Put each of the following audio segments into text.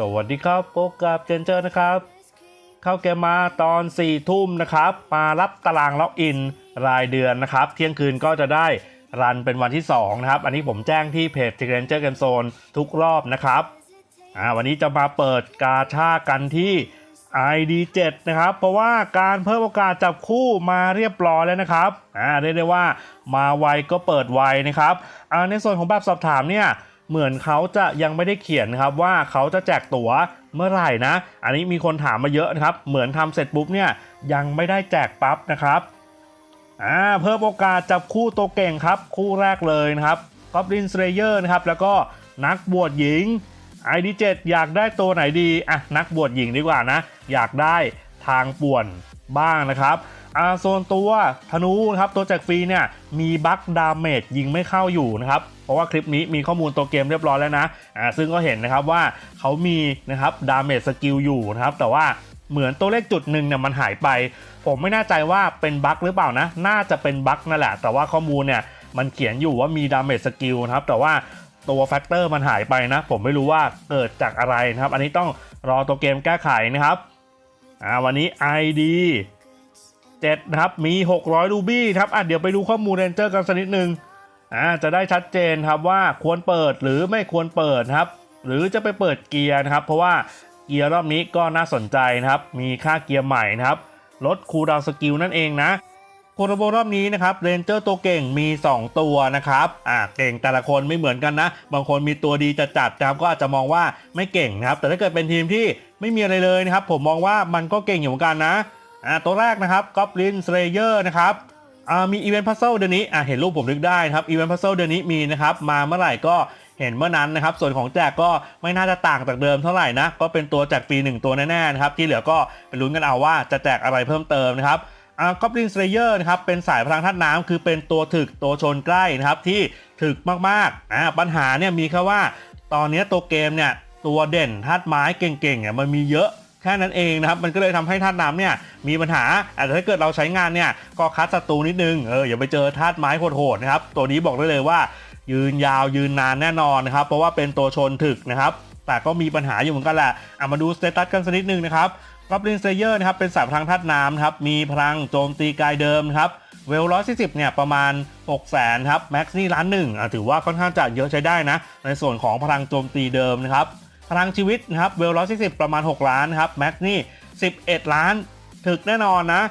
สวัสดีครับพบกับเจนเจอร์นะครับ เข้าเกมมาตอน4ี่ทุ่มนะครับ มารับตารางล็อกอินรายเดือนนะครับ เที่ยงคืนก็จะได้รันเป็นวันที่ 2 นะครับ อันนี้ผมแจ้งที่เพจ t i g r a n g e r Game Zone ทุกรอบนะครับอ่าวันนี้จะมาเปิดกาชากันที่ ID7 นะครับ เพราะว่าการเพิ่มโอกาสจับคู่มาเรียบร้อยแล้วนะครับอ่าเรียกได้ว่ามาไวก็เปิดไวนะครับอ่าในส่วนของแบบสอบถามเนี่ย เหมือนเขาจะยังไม่ได้เขียนครับว่าเขาจะแจกตั๋วเมื่อไหร่นะ อันนี้มีคนถามมาเยอะนะครับ เหมือนทำเสร็จปุ๊บเนี่ยยังไม่ได้แจกปั๊บนะครับอ่าเพิ่มโอกาสจับคู่ตัวเก่งครับ คู่แรกเลยนะครับ Goblin Slayer นะครับแล้วก็นักบวชหญิง ID7 อยากได้ตัวไหนดีอะนักบวชหญิงดีกว่านะ อยากได้ทางป่วนบ้างนะครับ อ่าโซนตัวธนูนะครับตัวแจกฟรีเนี่ยมีบัคดาเมจยิงไม่เข้าอยู่นะครับเพราะว่าคลิปนี้มีข้อมูลตัวเกมเรียบร้อยแล้วนะอ่าซึ่งก็เห็นนะครับว่าเขามีนะครับดาเมจสกิลอยู่นะครับแต่ว่าเหมือนตัวเลขจุดหนึ่งเนี่ยมันหายไป ผมไม่แน่ใจว่าเป็นบั๊กหรือเปล่านะ น่าจะเป็นบั๊กนั่นแหละ แต่ว่าข้อมูลเนี่ยมันเขียนอยู่ว่ามีดาเมจสกิลนะครับ แต่ว่าตัวแฟกเตอร์มันหายไปนะ ผมไม่รู้ว่าเกิดจากอะไรนะครับ อันนี้ต้องรอตัวเกมแก้ไขนะครับ อ่าวันนี้ ID 7นะครับมี 600 รูบี้ครับอะเดี๋ยวไปดูข้อมูลเรนเจอร์กันสักนิดนึงอ่าจะได้ชัดเจนครับว่าควรเปิดหรือไม่ควรเปิดครับ หรือจะไปเปิดเกียร์นะครับ เพราะว่าเกียร์รอบนี้ก็น่าสนใจนะครับ มีค่าเกียร์ใหม่นะครับลดคูลดาวสกิลนั่นเองนะโคโรโบรอบนี้นะครับเรนเจอร์ตัวเก่งมี 2 ตัวนะครับอ่าเก่งแต่ละคนไม่เหมือนกันนะ บางคนมีตัวดีจัดจัดนะครับก็อาจจะมองว่าไม่เก่งนะครับ แต่ถ้าเกิดเป็นทีมที่ไม่มีอะไรเลยนะครับ ผมมองว่ามันก็เก่งอยู่เหมือนกันนะ อ่าตัวแรกนะครับก็ลินสเลเยอร์นะครับอ่ามีอีเวนต์พัซเซิลเดือนนี้อ่าเห็นรูปผมนึกได้ครับอีเวนต์พัซเซิลเดือนนี้มีนะครับมาเมื่อไหร่ก็เห็นเมื่อนั้นนะครับ ส่วนของแจกก็ไม่น่าจะต่างจากเดิมเท่าไหร่นะ ก็เป็นตัวแจกฟรีหนึ่งตัวแน่ๆนะครับ ที่เหลือก็ไปลุ้นกันเอาว่าจะแจกอะไรเพิ่มเติมนะครับอ่ากอบลินสเลเยอร์นะครับเป็นสายพลังธาตุน้ำคือเป็นตัวถึกตัวชนใกล้นะครับที่ถึกมากๆอ่าปัญหาเนี่ยมีแค่ว่า ตอนนี้ตัวเกมเนี่ยตัวเด่นธาตุไม้เก่งๆเนี่ยมันมีเยอะ แค่นั้นเองนะครับมันก็เลยทำให้ธาตุน้ำเนี่ยมีปัญหาอาจจะถ้าเกิดเราใช้งานเนี่ยก็คัดศัตรูนิดนึงเอออย่าไปเจอธาตุไม้โหดๆนะครับตัวนี้บอกได้เลยว่า ยืนยาวยืนนานแน่นอนนะครับเพราะว่าเป็นตัวชนถึกนะครับแต่ก็มีปัญหาอยู่เหมือนกันแหละอะมาดูสเตตัสกันสักนิดนึงนะครับกอบลินเลเยอร์นะครับเป็นสายพลังธาตุน้ำครับมีพลังโจมตีกายเดิมครับเวลร้อยสิบเนี่ยประมาณ 6 0แสนครับแม็กซ์นี่ล้านหนึ่งอะถือว่าค่อนข้างจะเยอะใช้ได้นะ ในส่วนของพลังโจมตีเดิมนะครับ พลังชีวิตนะครับเวลร้อยสิประมาณ 6 ล้านครับแม็กซ์นี่ 11 ล้านถึกแน่นอนนะ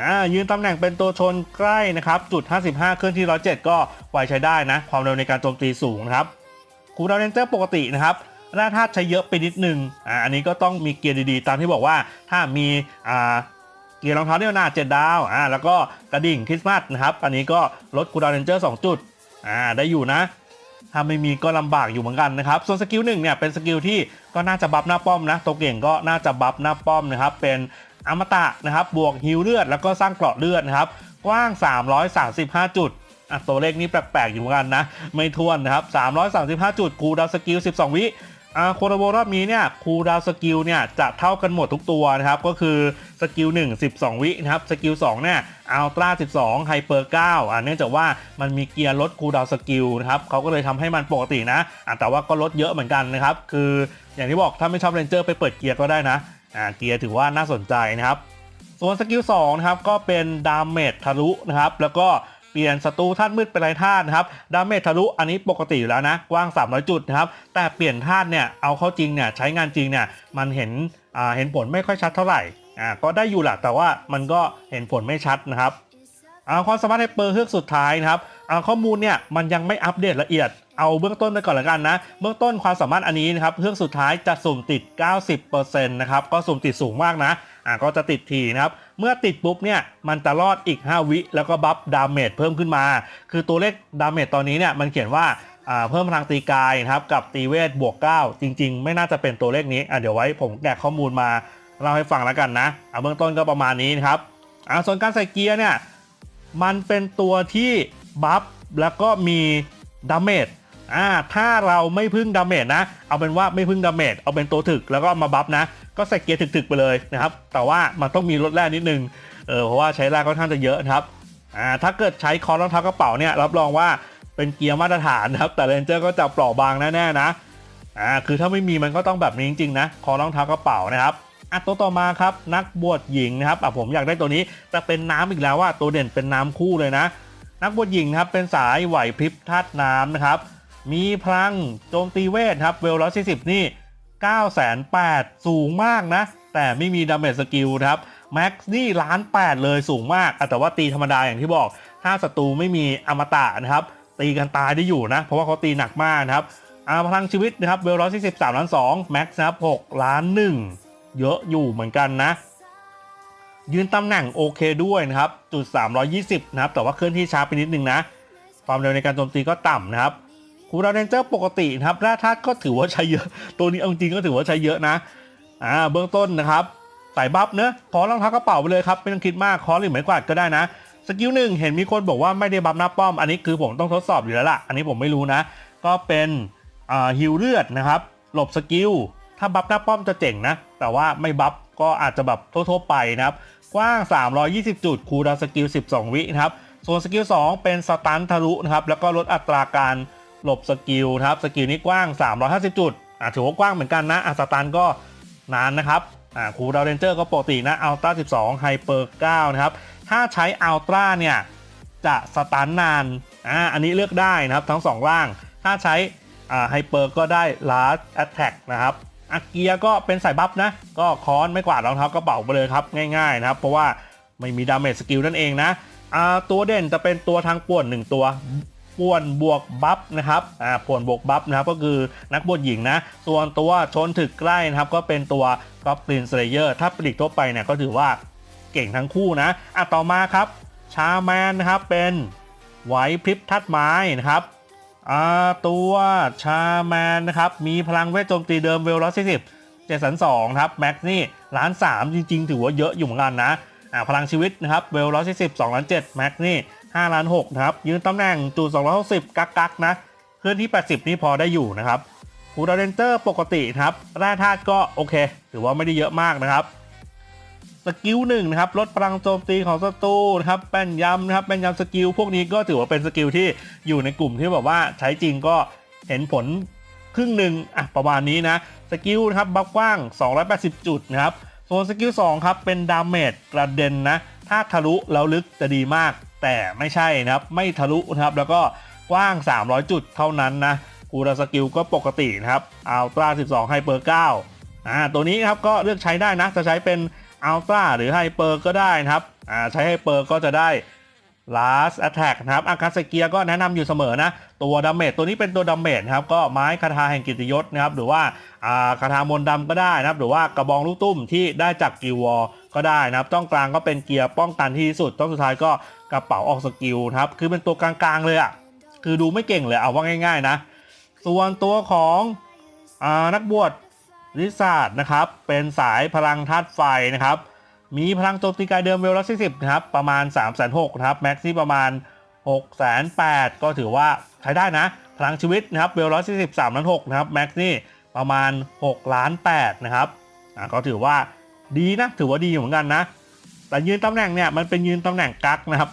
อ่ายืนตำแหน่งเป็นตัวชนใกล้นะครับจุด 55 เคลื่อนที่ 107 ก็ไวใช้ได้นะ ความเร็วในการโจมตีสูงนะครับคูดาวน์เรนเจอร์ปกตินะครับแร่ธาตุใช้เยอะไปนิดนึงอ่าอันนี้ก็ต้องมีเกียร์ดีๆ ตามที่บอกว่าถ้ามีอ่าเกียร์รองเท้าเดี่ยวหน้าเจ็ดดาวอ่าแล้วก็กระดิ่งคริสต์มาสนะครับ อันนี้ก็ลดคูดาวน์เรนเจอร์สองจุดอ่าได้อยู่นะ ถ้าไม่มีก็ลำบากอยู่เหมือนกันนะครับ ส่วนสกิลหนึ่งเนี่ยเป็นสกิลที่ก็น่าจะบัฟหน้าป้อมนะตัวเก่งก็น่าจะบัฟหน้าป้อมนะครับ เป็นอมตะนะครับ บวกฮิวเลือด แล้วก็สร้างเกราะเลือดนะครับ กว้าง 335 จุดอะตัวเลขนี้แปลกๆอยู่เหมือนกันนะ ไม่ท้วนนะครับ 335 จุด กูดาวสกิล 12 วิ อาโคโรโบรอบนี้เนี่ยคูดาวสกิลเนี่ยจะเท่ากันหมดทุกตัวนะครับ ก็คือสกิล1 12 วินะครับ สกิล2เนี่ยอัลตร้า12ไฮเปอร์9อ่าเนื่องจากว่ามันมีเกียร์ลดคูดาวสกิลนะครับเขาก็เลยทำให้มันปกตินะอ่าแต่ว่าก็ลดเยอะเหมือนกันนะครับ คืออย่างที่บอกถ้าไม่ชอบเรนเจอร์ไปเปิดเกียร์ก็ได้นะอ่าเกียร์ถือว่าน่าสนใจนะครับ ส่วนสกิล2นะครับก็เป็นดาเมจทะลุนะครับแล้วก็ เปลี่ยนศัตรูธาตุมืดเป็นไรธาตุนะครับดาเมจทะลุอันนี้ปกติอยู่แล้วนะ กว้าง 300 จุดนะครับ แต่เปลี่ยนธาตุเนี่ย เอาเข้าจริงเนี่ย ใช้งานจริงเนี่ย มันเห็นอ่าเห็นผลไม่ค่อยชัดเท่าไหร่ อ่า ก็ได้อยู่แหละแต่ว่ามันก็เห็นผลไม่ชัดนะครับอ่าความสามารถให้เปอร์เฮือกสุดท้ายนะครับอ่าข้อมูลเนี่ยมันยังไม่อัปเดตละเอียด เอาเบื้องต้นไปก่อนละกันนะ เบื้องต้นความสามารถอันนี้นะครับเฮือกสุดท้ายจะสุ่มติด 90%นะครับ ก็สุ่มติดสูงมากนะ อ่าก็จะติดทีนะครับ เมื่อติดปุ๊บเนี่ยมันจะรอดอีก 5 วิ แล้วก็บัฟดาเมจเพิ่มขึ้นมา คือตัวเลขดาเมจตอนนี้เนี่ยมันเขียนว่าอ่าเพิ่มพลังตีกายนะครับกับตีเวทบวก 9 จริง ๆ ไม่น่าจะเป็นตัวเลขนี้อะเดี๋ยวไว้ผมแกะข้อมูลมาเล่าให้ฟังแล้วกันนะอ่าเบื้องต้นก็ประมาณนี้นะครับอ่าส่วนการใส่เกียร์เนี่ยมันเป็นตัวที่บัฟแล้วก็มีดาเมจ อ่าถ้าเราไม่พึ่งดาเมจนะ เอาเป็นว่าไม่พึ่งดาเมจเอาเป็นตัวถึกแล้วก็มาบัฟนะ ก็ใส่เกียร์ถึกๆไปเลยนะครับ แต่ว่ามันต้องมีลดแร่นิดนึงเออเพราะว่าใช้แร่ค่อนข้างจะเยอะนะครับอ่าถ้าเกิดใช้คอร์รองเท้ากระเป๋าเนี่ยรับรองว่าเป็นเกียร์มาตรฐานนะครับแต่เรนเจอร์ก็จะเปราะบางแน่ๆนะอ่าคือถ้าไม่มีมันก็ต้องแบบนี้จริงๆนะคอรองเท้ากระเป๋านะครับอะตัวต่อมาครับนักบวชหญิงนะครับอะผมอยากได้ตัวนี้แต่เป็นน้ำอีกแล้วว่าตัวเด่นเป็นน้ำคู่เลยนะ นักบวชหญิงครับเป็นสายไหวพริบธาตุน้ำนะครับ มีพลังโจมตีเวทครับเวลร้อยสี่สิบนี่9 8 0 0สูงมากนะ แต่ไม่มีดาเมจสกิลครับแม็กซ์นี่ล้านแปดเลยสูงมาก แต่ว่าตีธรรมดาอย่างที่บอก ถ้าศัตรูไม่มีอมตะนะครับ ตีกันตายได้อยู่นะ เพราะว่าเขาตีหนักมากนะครับอาพลังชีวิตนะครับเวลร้อยสี่สิบสามล้านสองแม็กซ์นะครับหกล้านหนึ่งเยอะอยู่เหมือนกันนะ ยืนตำแหน่งโอเคด้วยนะครับจุด320นะครับแต่ว่าเคลื่อนที่ช้าไปนิดนึงนะ ความเร็วในการโจมตีก็ต่ำนะครับ คูราเรนเจอร์ปกตินะครับแร่ธาตุก็ถือว่าใช้เยอะ ตัวนี้เอาจริงก็ถือว่าใช้เยอะนะอ่าเบื้องต้นนะครับใส่บัฟเนอะขอรองเท้ากระเป๋าไปเลยครับไม่ต้องคิดมากคอหรือไม้กวาดก็ได้นะสกิลหนึ่งเห็นมีคนบอกว่าไม่ได้บัฟหน้าป้อม อันนี้คือผมต้องทดสอบอยู่แล้วล่ะ อันนี้ผมไม่รู้นะ ก็เป็นอ่าฮิวเลือดนะครับ หลบสกิล ถ้าบัฟหน้าป้อมจะเจ๋งนะ แต่ว่าไม่บัฟก็อาจจะแบบทั่วๆไปนะครับ กว้าง 320 จุด คูลดาสกิล 12 วินะครับ ส่วนสกิล 2 เป็นสตันทะลุนะครับ แล้วก็ลดอัตราการ หลบสกิลครับสกิลนี้กว้าง 350 จุดอ่าถือว่ากว้างเหมือนกันนะอะสตันก็นานนะครับอ่าคูดาวเรนเจอร์ก็ปกตินะอัลตร้า12ไฮเปอร์9นะครับถ้าใช้อัลตร้าเนี่ยจะสตันนานอ่าอันนี้เลือกได้นะครับทั้ง2ร่าง ถ้าใช้อ่าไฮเปอร์ก็ได้ Large Attack นะครับอาเกียก็เป็นสายบัฟนะ ก็ค้อนไม่กวาดรองเท้ากระเป๋าไปเลยครับ ง่ายๆนะครับ เพราะว่าไม่มีดาเมจสกิลนั่นเองนะตัวเด่นจะเป็นตัวทางป่วน 1 ตัว ป่วนบวกบัฟนะครับอ่าป่วนบวกบัฟนะครับก็คือนักบวชหญิงนะ ส่วนตัวชนถึกใกล้นะครับก็เป็นตัวก o บ l ินสเลเยอร์ถ้าปลีกทั่วไปเนี่ยก็ถือว่าเก่งทั้งคู่นะอะต่อมาครับชาแมนนะครับเป็นไหวพริบทัดไม้นะครับอ่าตัวชาแมนนะครับมีพลังเวทโจมตีเดิมเวลร้อยสี่สิบเจ็ดสันสองครับแม็กนี่ล้านสามจริงๆ ถือว่าเยอะอยู่เหมือนกันนะอ่าพลังชีวิตนะครับเวลร้อยสี่สิบสองล้านเจ็ดแม็กนี่ ห้าล้านหกนะครับ ยืนตำแหน่งจุดสองร้อยหกสิบกักกักนะเคลื่อนที่แปดสิบนี่พอได้อยู่นะครับคูดาเรนเจอร์ปกตินะครับแร่ธาตุก็โอเค ถือว่าไม่ได้เยอะมากนะครับสกิลหนึ่งนะครับลดพลังโจมตีของศัตรูนะครับแป้นยำนะครับแป้นยำสกิลพวกนี้ก็ถือว่าเป็นสกิลที่อยู่ในกลุ่มที่แบบว่าใช้จริงก็เห็นผลครึ่งหนึ่งอะประมาณนี้นะสกิลนะครับบัฟกว้าง 280 จุดนะครับส่วนสกิล2ครับเป็นดาเมจกระเด็นนะถ้าทะลุแล้วลึกจะดีมาก แต่ไม่ใช่นะครับไม่ทะลุนะครับแล้วก็กว้าง 300 จุดเท่านั้นนะกูราสกิลก็ปกตินะครับอัลตร้า12ไฮเปอร์9อ่าตัวนี้ครับก็เลือกใช้ได้นะจะใช้เป็นอัลตร้าหรือไฮเปอร์ก็ได้นะครับอ่าใช้ไฮเปอร์ก็จะได้ last attack นะครับอาคาสเกียก็แนะนำอยู่เสมอนะ ตัวดาเมจตัวนี้เป็นตัวดาเมจนะครับ ก็ไม้คาถาแห่งกิติยศนะครับ หรือว่าคาถามนต์ดำก็ได้นะครับ หรือว่ากระบองลูกตุ้มที่ได้จากกิลวอลก็ได้นะครับ ต้องกลางก็เป็นเกียร์ป้องกันที่ที่สุด ต้องสุดท้ายก็ กระเป๋าออกสกิลนะครับคือเป็นตัวกลางๆเลยอะ่ะคือดูไม่เก่งเลยเอาว่าง่าย ๆ นะ ส่วนตัวของอานักบวชลิซ่าร์ดนะครับ เป็นสายพลังธาตุไฟนะครับ มีพลังโจมตีกายเดิมเวลละ40นะครับ ประมาณ3 6 0 0 0นะครับ แม็กซี่ประมาณ6 8 0 0ก็ถือว่าใช้ได้นะ พลังชีวิตนะครับเวลละ40 3ล้าน6นะครับ แม็กซี่ประมาณ6ล้าน8นะครับอะก็ถือว่าดีนะ ถือว่าดีเหมือนกันนะ แต่ยืนตำแหน่งเนี่ยมันเป็นยืนตำแหน่งกักนะครับ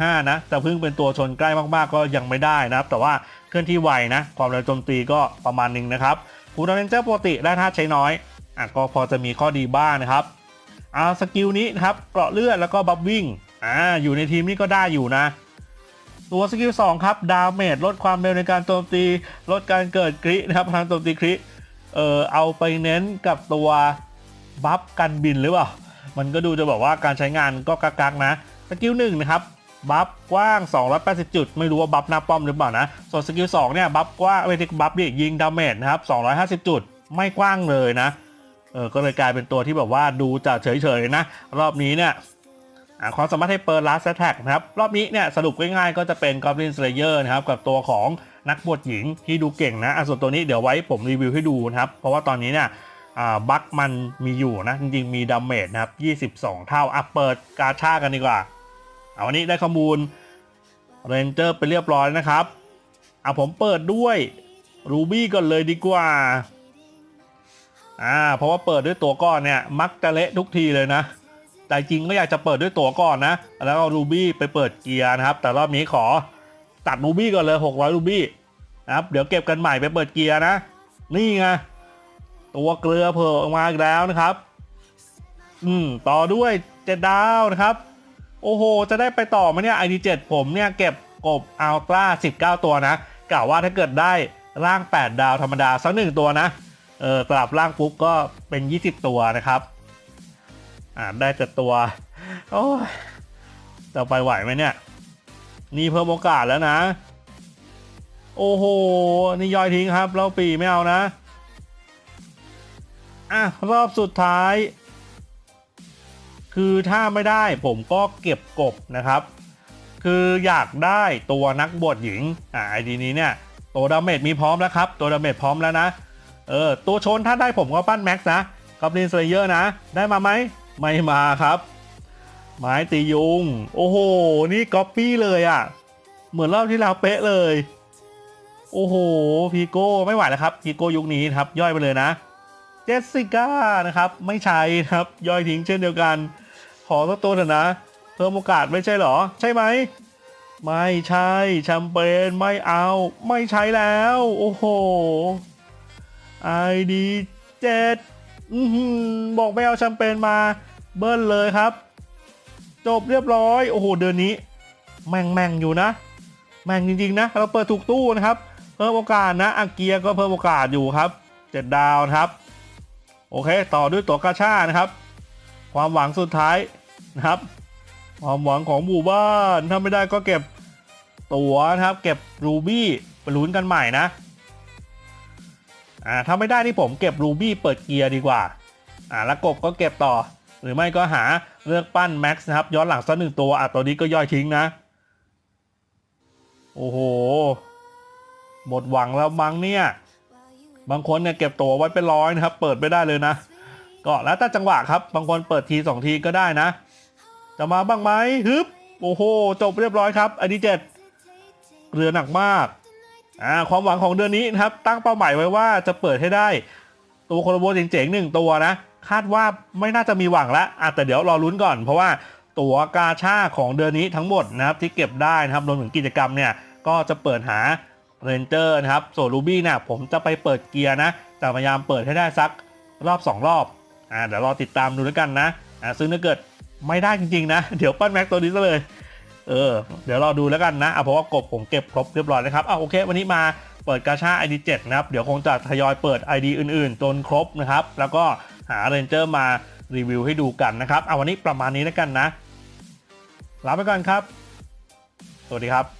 125 นะแต่เพิ่งเป็นตัวชนใกล้มากๆก็ยังไม่ได้นะครับ แต่ว่าเคลื่อนที่ไวนะ ความเร็วโจมตีก็ประมาณนึงนะครับฟูดาเรนเจอร์ปกติได้ท่าใช้น้อยอะก็พอจะมีข้อดีบ้างนะครับอ่าสกิลนี้นะครับเกราะเลือดแล้วก็บัฟวิ่งอ่าอยู่ในทีมนี้ก็ได้อยู่นะ ตัวสกิล2ครับดาเมจลดความเร็วในการโจมตี ลดการเกิดครินะครับพลังโจมตีคริเออเอาไปเน้นกับตัวบัฟกันบินหรือเปล่า มันก็ดูจะแบบว่าการใช้งานก็กักๆนะสกิลหนึ่งนะครับบัฟกว้าง 280 จุด ไม่รู้ว่าบัฟหน้าป้อมหรือเปล่านะ ส่วนสกิล2เนี่ยบัฟกว้างเวทีบัฟดิยิงดาเมจนะครับ 250 จุด ไม่กว้างเลยนะ เออ ก็เลยกลายเป็นตัวที่แบบว่าดูจะเฉยๆนะ รอบนี้เนี่ยความสามารถให้เปิด last attack นะครับ รอบนี้เนี่ยสรุปง่ายๆก็จะเป็น Goblin Slayer นะครับ กับตัวของนักบวชหญิงที่ดูเก่งนะ ส่วนตัวนี้เดี๋ยวไว้ผมรีวิวให้ดูนะครับ เพราะว่าตอนนี้เนี่ย บัคมันมีอยู่นะ จริงๆ มีดาเมจนะครับ 22 เท่าอะเปิดกาชากันดีกว่า เอาวันนี้ได้ข้อมูลเรนเจอร์ไปเรียบร้อยนะครับอะผมเปิดด้วยรูบี้ก่อนเลยดีกว่าอ่าเพราะว่าเปิดด้วยตัวก้อนเนี่ยมักจะเละทุกทีเลยนะ แต่จริงก็อยากจะเปิดด้วยตัวก่อนนะ แล้วเอารูบี้ไปเปิดเกียร์นะครับ แต่รอบนี้ขอตัดรูบี้ก่อนเลย 600รูบี้นะครับเดี๋ยวเก็บกันใหม่ไปเปิดเกียร์นะ นี่ไง ตัวเกลือเผลอออกมาอีกแล้วนะครับ อืม ต่อด้วยเจ็ดดาวนะครับ โอ้โห จะได้ไปต่อไหมเนี่ย ID7 ผมเนี่ยเก็บกบอัลตร้า19ตัวนะกล่าวว่าถ้าเกิดได้ร่าง 8 ดาวธรรมดาสักหนึ่งตัวนะเออกลับร่างปุ๊บก็เป็น 20 ตัวนะครับ อ่าได้แต่ตัว โอ้ยจะไปไหวไหมเนี่ย นี่เพิ่มโอกาสแล้วนะ โอ้โห นี่ย่อยทิ้งครับ แล้วปีไม่เอานะ อะรอบสุดท้าย คือถ้าไม่ได้ผมก็เก็บกบนะครับ คืออยากได้ตัวนักบวชหญิง อ่าไอดีนี้เนี่ย ตัวดาเมจมีพร้อมแล้วครับ ตัวดาเมจพร้อมแล้วนะ เออ ตัวชนถ้าได้ผมก็ปั้นแม็กซ์นะกอบลินสเลเยอร์นะ ได้มาไหม ไม่มาครับ ไม้ตียุง โอ้โห นี่ก๊อปปี้เลยอะ่ะ เหมือนรอบที่แล้วเป๊ะเลย โอ้โห พีโก้ไม่ไหวแล้วครับ พีโก้ยุคนี้ครับ ย่อยไปเลยนะ เจสสิก้านะครับ ไม่ใช่ครับย่อยทิ้งเช่นเดียวกัน ขอสักตัวเถอะนะ เพิ่มโอกาสไม่ใช่เหรอ ใช่ไหม ไม่ใช่แชมเปญไม่เอา ไม่ใช้แล้ว โอ้โห ID 7อือหือบอกไม่เอาแชมเปญมาเบิ้ลเลยครับ จบเรียบร้อย โอ้โห เดือนนี้ แม่งแม่งอยู่นะ แม่งจริงๆนะ เราเปิดถูกตู้นะครับ เพิ่มโอกาสนะอาเกียก็เพิ่มโอกาสอยู่ครับเจ็ดดาวนะครับ โอเค ต่อด้วยตัวกาชานะครับ ความหวังสุดท้ายนะครับ ความหวังของหมู่บ้านถ้าไม่ได้ก็เก็บตั๋วนะครับ เก็บรูบี้ไปลุ้นกันใหม่นะอ่าถ้าไม่ได้นี่ผมเก็บรูบี้เปิดเกียร์ดีกว่าอ่าแล้วกบก็เก็บต่อ หรือไม่ก็หาเลือกปั้นแม็กซ์นะครับ ย้อนหลังสักหนึ่งตัวอะตัวนี้ก็ย่อยทิ้งนะ โอ้โห หมดหวังแล้วมั้งเนี่ย บางคนเนี่ยเก็บตั๋วไว้เป็นร้อยนะครับ เปิดไม่ได้เลยนะ ก็แล้วแต่จังหวะครับ บางคนเปิดทีสองทีก็ได้นะ จะมาบ้างไหมฮึบโอ้โห จบเรียบร้อยครับ อันนี้เจ็ดเรือหนักมากอ่าความหวังของเดือนนี้นะครับ ตั้งเป้าหมายไว้ว่าจะเปิดให้ได้ ตัวโคโลโบเจ๋งๆหนึ่งตัวนะ คาดว่าไม่น่าจะมีหวังละอะแต่เดี๋ยวรอลุ้นก่อน เพราะว่าตัวกาชาของเดือนนี้ทั้งหมดนะครับที่เก็บได้นะครับรวมถึงกิจกรรมเนี่ยก็จะเปิดหา เรนเจอร์นะครับ ส่วนรูบี้เนี่ยผมจะไปเปิดเกียร์นะจะพยายามเปิดให้ได้สักรอบ 2 รอบอ่าเดี๋ยวรอติดตามดูแล้วกันนะอ่าซึ่งถ้าเกิดไม่ได้จริงๆนะ เดี๋ยวปั้นแม็กตัวนี้ซะเลย เออ เดี๋ยวรอดูแล้วกันนะอะเพราะว่ากบผมเก็บครบเรียบร้อยนะครับอะโอเค วันนี้มาเปิดกาชา ID 7 นะครับ เดี๋ยวคงจะทยอยเปิด ID อื่นๆ จนครบนะครับ แล้วก็หาเรนเจอร์มารีวิวให้ดูกันนะครับ เอะวันนี้ประมาณนี้แล้วกันนะ ลาไปก่อนครับ สวัสดีครับ